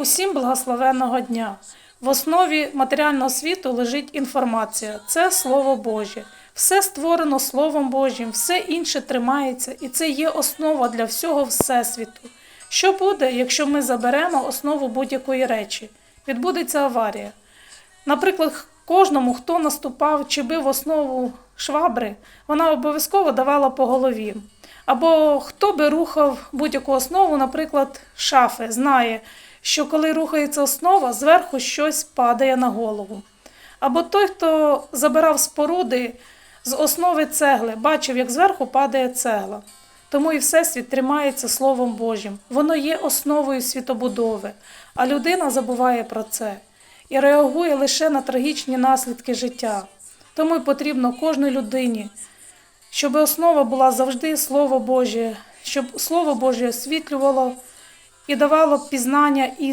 Усім благословенного дня. В основі матеріального світу лежить інформація. Це Слово Боже. Все створено Словом Божим, все інше тримається, і це є основа для всього Всесвіту. Що буде, якщо ми заберемо основу будь-якої речі? Відбудеться аварія. Наприклад, кожному, хто наступав чи бив основу швабри, вона обов'язково давала по голові. Або хто би рухав будь-яку основу, наприклад, шафи, знає, що коли рухається основа, зверху щось падає на голову. Або той, хто забирав споруди з основи цегли, бачив, як зверху падає цегла. Тому і Всесвіт тримається Словом Божим. Воно є основою світобудови, а людина забуває про це і реагує лише на трагічні наслідки життя. Тому й потрібно кожній людині, щоб основа була завжди Слово Боже, щоб Слово Боже освітлювало і давало пізнання істини.